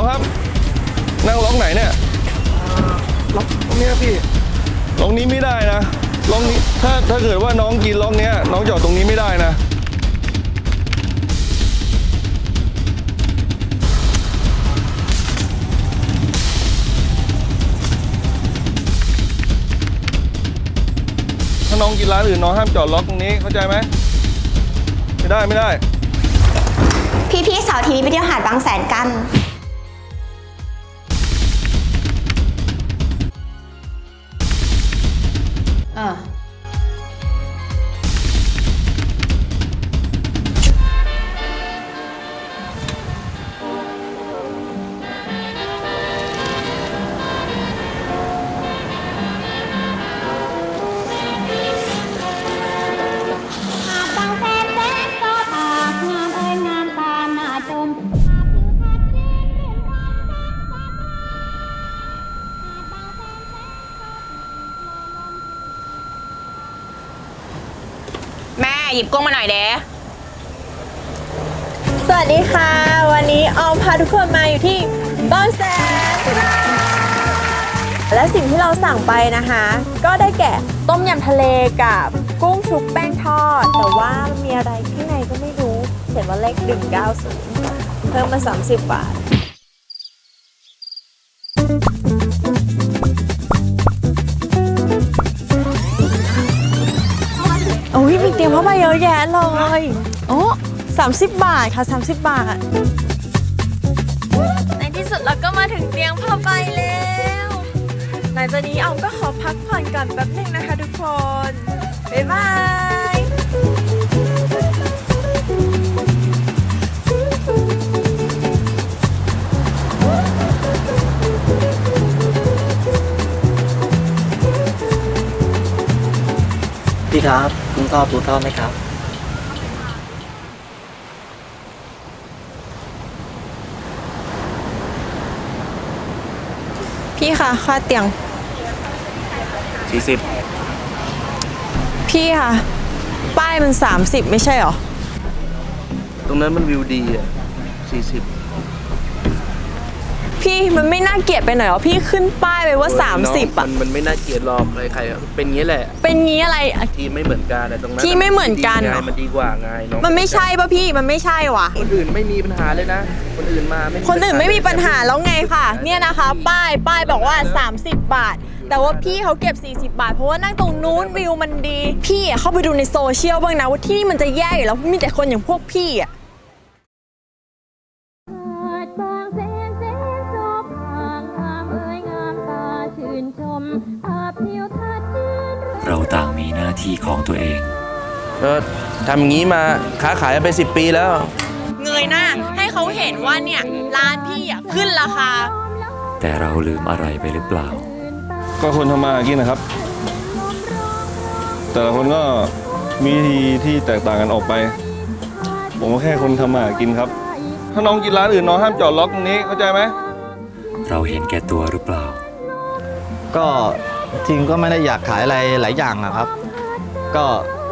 องครับ นั่งล็อกไหนเนี่ยล็อกตรงเนี้ยพี่ล็อกนี้ไม่ได้นะล็อกนี้ถ้าถ้าเกิดว่าน้องกินล็อกเนี้ยน้องจอดตรงนี้ไม่ได้นะถ้าน้องกินร้านอื่นน้องห้ามจอดล็อกตรงนี้เข้าใจไหมไม่ได้ไม่ได้ พี่ๆเสาร์อาทีนี้ไปเที่ยวหาดบางแสนกัน หยิบกุ้งมาหน่อยเด้สวัสดีค่ะ วันนี้ออมพาทุกคนมาอยู่ที่บางแสนและสิ่งที่เราสั่งไปนะคะ ก็ได้แก่ต้มยำทะเลกับกุ้งชุบแป้งทอด แต่ว่ามีอะไรข้างในก็ไม่รู้เขียนว่าเลข190เพิ่มมา 30 บาท เตรียมเข้ามาเยอะแยะเลยโอ้สามสิบบาทค่ะ30บาท ในที่สุดเราก็มาถึงเตียงผ้าใบแล้วหลังจากนี้ออมก็ขอพักผ่อนก่อนแป๊บหนึงนะคะทุกคน บ๊ายบาย พี่ครับกุ้งทอดปูทอดไหมครับ พี่คะค่าเตียง40พี่คะป้ายมัน 30 ไม่ใช่เหรอ ตรงนั้นมันวิวดีอะ40 พี่มันไม่น่าเกลียดไปหน่อยเหรอพี่ขึ้นป้ายไปว่า 30อะ มันมันไม่น่าเกลียดหรอกใครๆเป็นงี้แหละ เป็นงี้อะไรอะที่ไม่เหมือนกันอะตรงนั้นที่ไม่เหมือนกันดีเหรไงอมันดีกว่าไงน้องมันไม่ใช่ป่ะพี่มันไม่ใช่ว่ะ คนอื่นไม่มีปัญหาเลยนะ คนอื่นมาไม่คนอื่นไม่มีปัญหาแล้วไงค่ะ เนี่ยนะคะ ป้ายป้ายบอกว่า 30 บาท แต่ว่าพี่เขาเก็บ 40 บาท เพราะว่านั่งตรงนู้นวิวมันดี พี่อะเข้าไปดูในโซเชียลบ้างนะว่าที่นี่มันจะแย่อยู่แล้วมีแต่คนอย่างพวกพี่อะ ต่างมีหน้าที่ของตัวเองเออทำอย่างนี้มาค้าขายไป 10 ปีแล้ว เงยหน้าให้เขาเห็นว่าเนี่ยร้านพี่อะขึ้นราคา แต่เราลืมอะไรไปหรือเปล่า ก็คนทำมาหากินนะครับ แต่ละคนก็มีวิธีที่แตกต่างกันออกไป ผมก็แค่คนทำมาหากินครับ ถ้าน้องกินร้านอื่นน้องห้ามจอดล็อกตรงนี้เข้าใจไหม เราเห็นแก่ตัวหรือเปล่า ก็ จริงก็ไม่ได้อยากขายอะไรหลายอย่างอะครับ ก็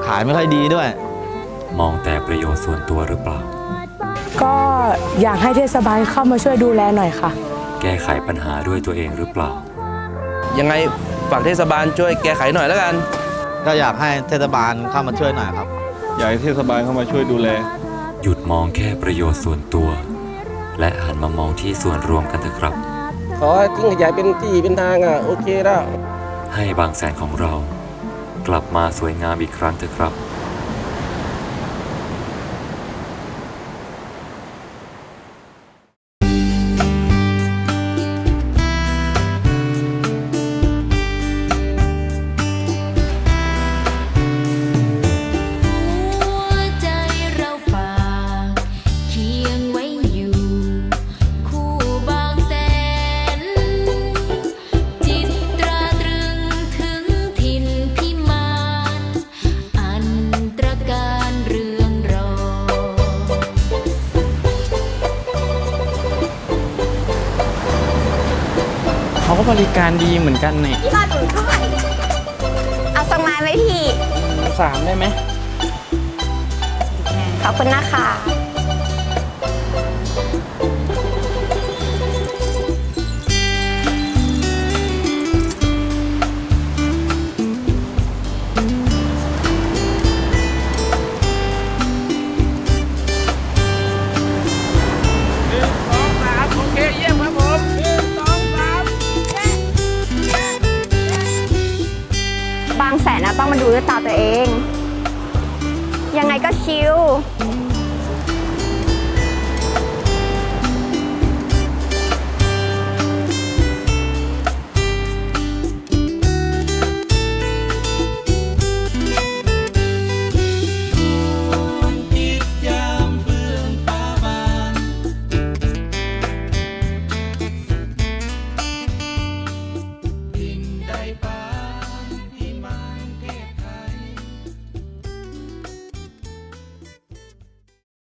ขายไม่ค่อยดีด้วย มองแต่ประโยชน์ส่วนตัวหรือเปล่า ก็อยากให้เทศบาลเข้ามาช่วยดูแลหน่อยค่ะ แก้ไขปัญหาด้วยตัวเองหรือเปล่า ยังไงฝากเทศบาลช่วยแก้ไขหน่อยแล้วกัน ก็อยากให้เทศบาลเข้ามาช่วยหน่อยครับ อยากให้เทศบาลเข้ามาช่วยดูแล หยุดมองแค่ประโยชน์ส่วนตัว และหันมามองที่ส่วนรวมกันเถอะครับ ขอให้ทิ้งขยะเป็นที่เป็นทางอะ โอเคแล้ว ให้บางแสนของเรา กลับมาสวยงามอีกครั้งเถอะครับ บริการดีเหมือนกันเนี่ยพี่รอดหนุนเท่าไหร่เอาสักไม้ไหมพี่ สามได้ไหมขอบคุณนะคะ คิว